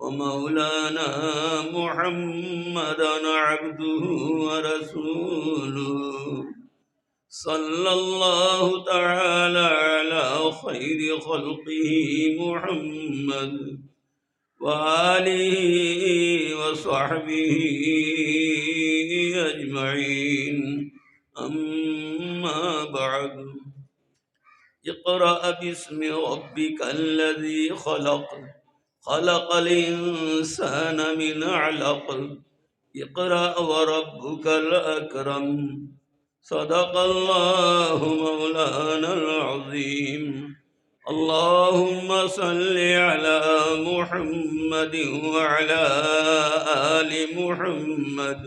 ومولانا محمدا عبده ورسوله. صلى الله تعالى على خير خلقه محمد وآله وصحبه أجمعين. أما بعد اقرأ باسم ربك الذي خلق. خلق الإنسان من علق. اقرأ وربك الأكرم. صدق الله مولانا العظيم. اللهم صل على محمد وعلى آل محمد.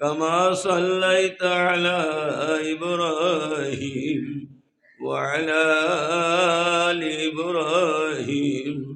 كما صليت على إبراهيم وعلى آل إبراهيم.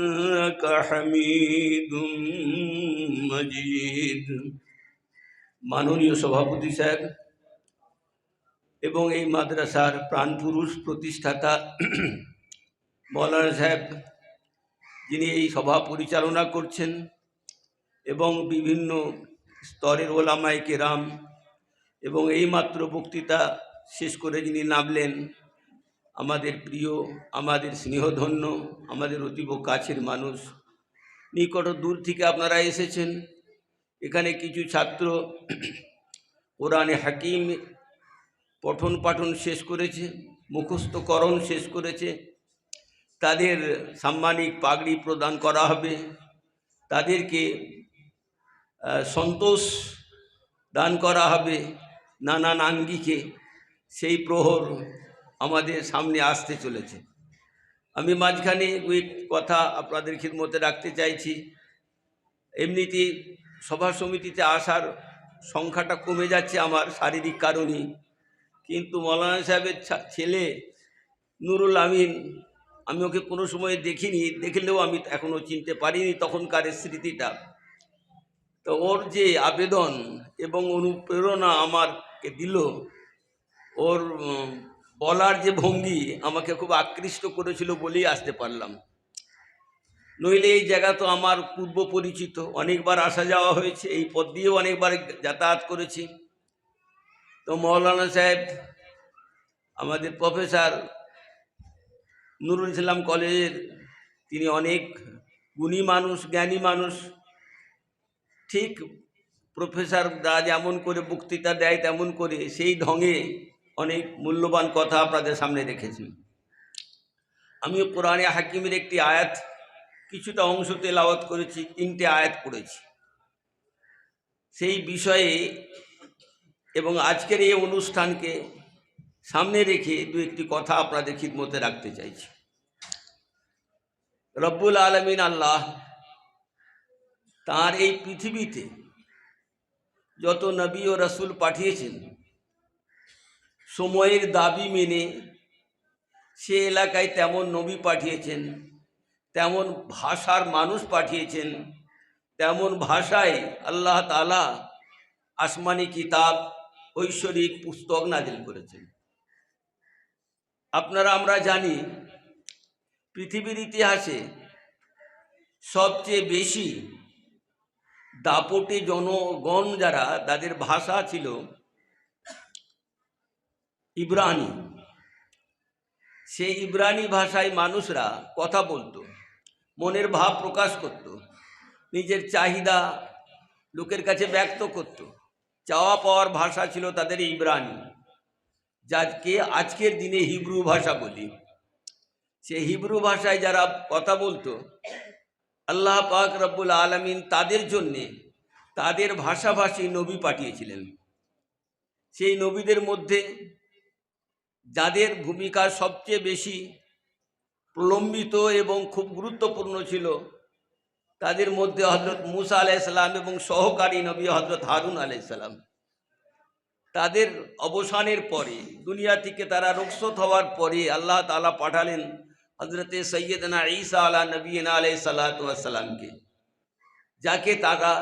إنك حميد মজিদ মাননীয় সভাপতি স্যার এবং এই মাদ্রাসার প্রাণপুরুষ প্রতিষ্ঠাতা মৌলানা সাহেব যিনি এই সভা পরিচালনা করছেন এবং বিভিন্ন স্তরের ওলামায় কেরাম এবং এইমাত্র বক্তৃতা শেষ করে যিনি নামলেন আমাদের প্রিয়, আমাদের স্নেহধন্য, আমাদের অতীব কাছের মানুষ। নিকট দূর থেকে আপনারা এসেছেন। এখানে কিছু ছাত্র কোরআনে হাকিম পঠন পাঠন শেষ করেছে, মুখস্থকরণ শেষ করেছে। তাদের সাম্মানিক পাগড়ি প্রদান করা হবে। তাদেরকে সন্তোষ দান করা হবে নানান আঙ্গিকে। সেই প্রহর আমাদের সামনে আসতে চলেছে। আমি মাঝখানে ওই কথা আপনাদের খিদমতে রাখতে চাইছি। এমনিতেই সভা সমিতিতে আসার সংখ্যাটা কমে যাচ্ছে আমার শারীরিক কারণে। কিন্তু মৌলানা সাহেবের ছেলে নুরুল আমিন, আমি ওকে কোনো সময় দেখিনি, দেখলেও আমি এখনও চিনতে পারিনি তখনকার স্মৃতিটা। তো ওর যে আবেদন এবং অনুপ্রেরণা আমাকে দিল, ওর বলার যে ভঙ্গি আমাকে খুব আকৃষ্ট করেছিল বলেই আসতে পারলাম। নইলে এই জায়গা তো আমার পূর্ব পরিচিত, অনেকবার আসা যাওয়া হয়েছে, এই পথ দিয়েও অনেকবার যাতায়াত করেছি। তো মৌলানা সাহেব, আমাদের প্রফেসর নুরুল ইসলাম কলেজের, তিনি অনেক গুণী মানুষ, জ্ঞানী মানুষ। ঠিক প্রফেসররা যেমন করে বক্তৃতা দেয় তেমন করে সেই ঢঙে অনেক মূল্যবান কথা আপনাদের সামনে রেখেছি। আমি কোরআনে হাকিমের একটি আয়াত, কিছুটা অংশ তেলাওয়াত করেছি, তিনটে আয়াত করেছি সেই বিষয়ে এবং আজকের এই অনুষ্ঠানকে সামনে রেখে দু একটি কথা আপনাদের খিদমতে রাখতে চাইছি। রব্বুল আলমিন আল্লাহ তার এই পৃথিবীতে যত নবী ও রসুল পাঠিয়েছেন সময়ের দাবি মেনে সে এলাকায় তেমন নবী পাঠিয়েছেন, তেমন ভাষার মানুষ পাঠিয়েছেন, তেমন ভাষায় আল্লাহ তালা আসমানি কিতাব, ঐশ্বরিক পুস্তক নাজিল করেছেন। আপনারা, আমরা জানি পৃথিবীর ইতিহাসে সবচেয়ে বেশি দাপটে জনগণ যারা, তাদের ভাষা ছিল ইব্রানি। সেই ইব্রানি ভাষায় মানুষরা কথা বলতো, মনের ভাব প্রকাশ করত, নিজের চাহিদা লোকের কাছে ব্যক্ত করত। চাওয়া পাওয়ার ভাষা ছিল তাদের ইব্রানি, যাকে আজকের দিনে হিব্রু ভাষা বলি। সে হিব্রু ভাষায় যারা কথা বলতো, আল্লাহ পাক রব্বুল আলমিন তাদের জন্যে তাদের ভাষাভাষী নবী পাঠিয়েছিলেন। সেই নবীদের মধ্যে যাদের ভূমিকা সবচেয়ে বেশি প্রলম্বিত এবং খুব গুরুত্বপূর্ণ ছিল, তাদের মধ্যে হজরত মুসা আলাইসাল্লাম এবং সহকারী নবী হজরত হারুন আলাইসাল্লাম তাদের অবসানের পরে, দুনিয়া থেকে তারা রুখসত হওয়ার পরে আল্লাহ তালা পাঠালেন হজরতে সৈয়দনা ঈসা আলা নবীন আলাই সাল্লাতামকে যাকে তারা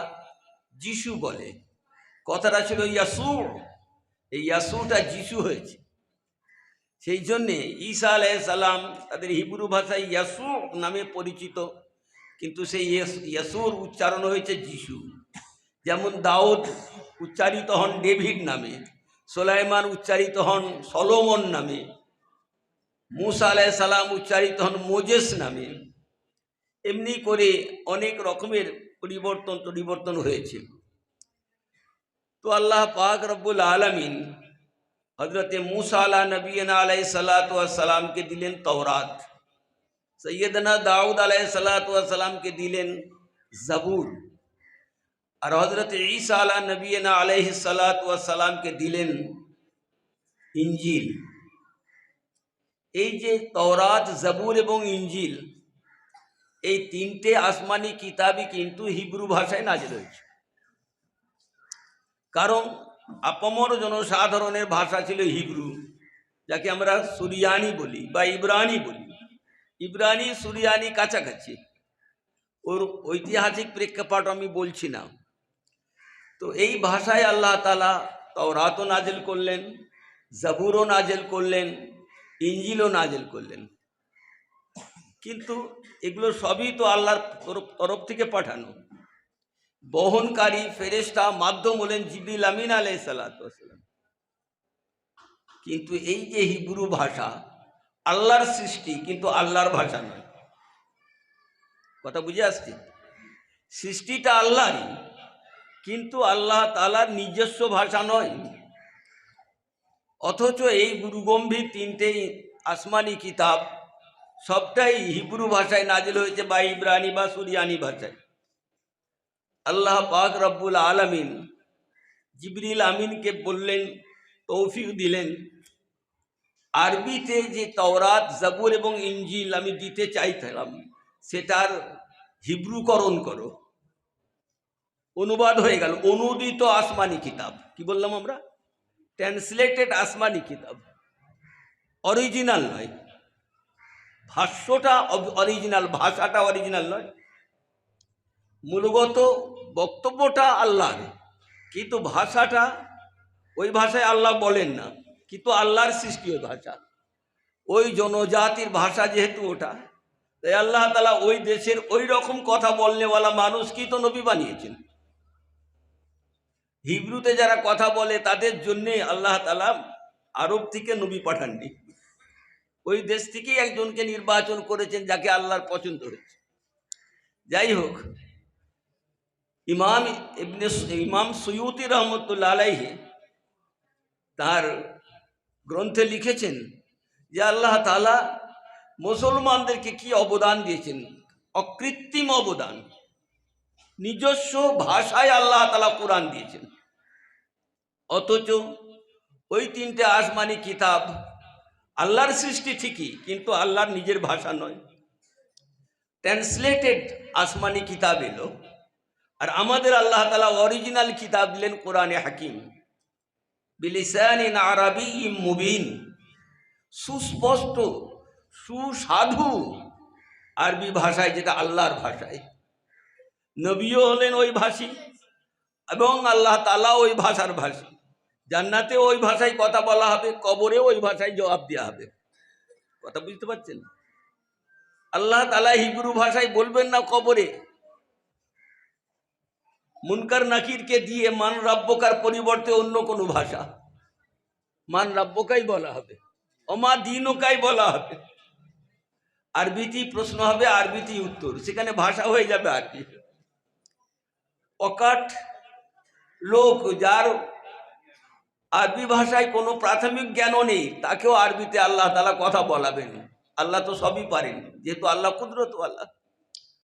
যিশু বলে। কথাটা ছিল ইয়াসু এই ইয়াসুটা যিশু হয়েছে। সেই জন্যে ঈসা আলাই সাল্লাম তাদের হিব্রু ভাষায় ইয়াসু নামে পরিচিত। কিন্তু সেই ইয়াসুর উচ্চারণ হয়েছে যিশু। যেমন দাউদ উচ্চারিত হন ডেভিড নামে, সোলাইমান উচ্চারিত হন সলোমন নামে, মুসা আলাহ সালাম উচ্চারিত হন মোজেস নামে। এমনি করে অনেক রকমের পরিবর্তন পরিবর্তন হয়েছে। তো আল্লাহ পাক রব্বুল আলমিন হজরতে মুসা আলা নবীনা আলাই সালাতামকে দিলেন তওরাত সৈয়দনা দাউদ আলাই সালাতামকে দিলেন জাবুর আর হজরত ঈসা আলা নবীনা আলাইহ সালাতামকে দিলেন ইঞ্জিল এই যে তওরাত জাবুর এবং ইঞ্জিল এই তিনটে আসমানি কিতাবই কিন্তু হিব্রু ভাষায় নাজিল হয়েছে কারণ আপামর জনসাধারণের ভাষা ছিল হিব্রু, যাকে আমরা সুরিয়ানি বলি বা ইব্রানি বলি। ইব্রানি, সুরিয়ানি কাছাকাছি। ওর ঐতিহাসিক প্রেক্ষাপট আমি বলছি না। তো এই ভাষায় আল্লাহ তালা তওরাতও নাজেল করলেন, জাবুরও নাজেল করলেন ইঞ্জিলও নাজেল করলেন। কিন্তু এগুলো সবই তো আল্লাহর তরফ- তরফ থেকে পাঠানো। বহনকারী ফেরেশতা মাধ্যম হলেন জিবরিল আমিন আলাই সালাতাম কিন্তু এই যে হিব্রু ভাষা, আল্লাহর সৃষ্টি কিন্তু আল্লাহর ভাষা নয়। কথা বুঝে আসছি? সৃষ্টিটা আল্লাহরই, কিন্তু আল্লাহ তালার নিজস্ব ভাষা নয়। অথচ এই গুরুগম্ভীর তিনটে আসমানি কিতাব সবটাই হিব্রু ভাষায় নাজিল হয়েছে বা ইব্রানি বা সুরিয়ানি ভাষায়। আল্লাহ পাক রব্বুল আলমিন জিবরিল আমিনকে বললেন, তৌফিক দিলেন। আরবিতে যে তওরাত, জাবুর এবং ইঞ্জিল আমি দিতে চাইছিলাম সেটার হিব্রুকরণ করো। অনুবাদ হয়ে গেল, অনুদিত আসমানি কিতাব। কি বললাম আমরা? ট্রান্সলেটেড আসমানি কিতাব। অরিজিনাল নয়। ভাষ্যটা অরিজিনাল, ভাষাটা অরিজিনাল নয়। মূলগত বক্তব্যটা আল্লাহর। কিন্তু ভাষাটা ওই ভাষায় আল্লাহ বলেন না, কিন্তু আল্লাহর সৃষ্টি ওই ভাষা। ওই জনজাতির ভাষা যেহেতু ওটা, তাই আল্লাহ তালা ওই দেশের ওই রকম কথা বলনেওয়ালা মানুষকেই তো নবী বানিয়েছেন। হিব্রুতে যারা কথা বলে, তাদের জন্যে আল্লাহ তালা আরব থেকে নবী পাঠাননি ওই দেশ থেকেই একজনকে নির্বাচন করেছেন, যাকে আল্লাহর পছন্দ হয়েছে। যাই হোক ইমাম ইবনে ইমাম সৈয়দি রহমতুল্লা আলাইহি তার গ্রন্থে লিখেছেন যে আল্লাহ তালা মুসলমানদেরকে কি অবদান দিয়েছেন? অকৃত্রিম অবদান। নিজস্ব ভাষায় আল্লাহ তালা কোরআন দিয়েছেন। অথচ ওই তিনটে আসমানি কিতাব আল্লাহর সৃষ্টি ঠিকই, কিন্তু আল্লাহর নিজের ভাষা নয়। ট্রান্সলেটেড আসমানি কিতাব এলো। আর আমাদের আল্লাহ তালা অরিজিনাল কিতাব দিলেন কোরআনে হাকিম। বিলিসান আরবি মুবিন। সুস্পষ্ট, সুসাধু আরবি ভাষায়, যেটা আল্লাহর ভাষায়। নবীও হলেন ওই ভাষী এবং আল্লাহ তালা ওই ভাষার ভাষী। জান্নাতে ওই ভাষায় কথা বলা হবে কবরে ওই ভাষায় জবাব দেওয়া হবে। কথা বুঝতে পারছেন? আল্লাহ তালা হিব্রু ভাষায় বলবেন না কবরে। মুনকার নাকিরকে দিয়ে মান রাব্যকার পরিবর্তে অন্য কোনো ভাষা। মান রাব্যকাই বলা হবে, অমা দিনকাই বলা হবে। আরবিতেই প্রশ্ন হবে, আরবিতেই উত্তর। সেখানে ভাষা হয়ে যাবে আরবি। অকাট লোক যার আরবি ভাষায় কোনো প্রাথমিক জ্ঞানও নেই, তাকেও আরবিতে আল্লাহ তালা কথা বলাবেন। আল্লাহ তো সবই পারেন, যেহেতু আল্লাহ কুদরত আল্লাহ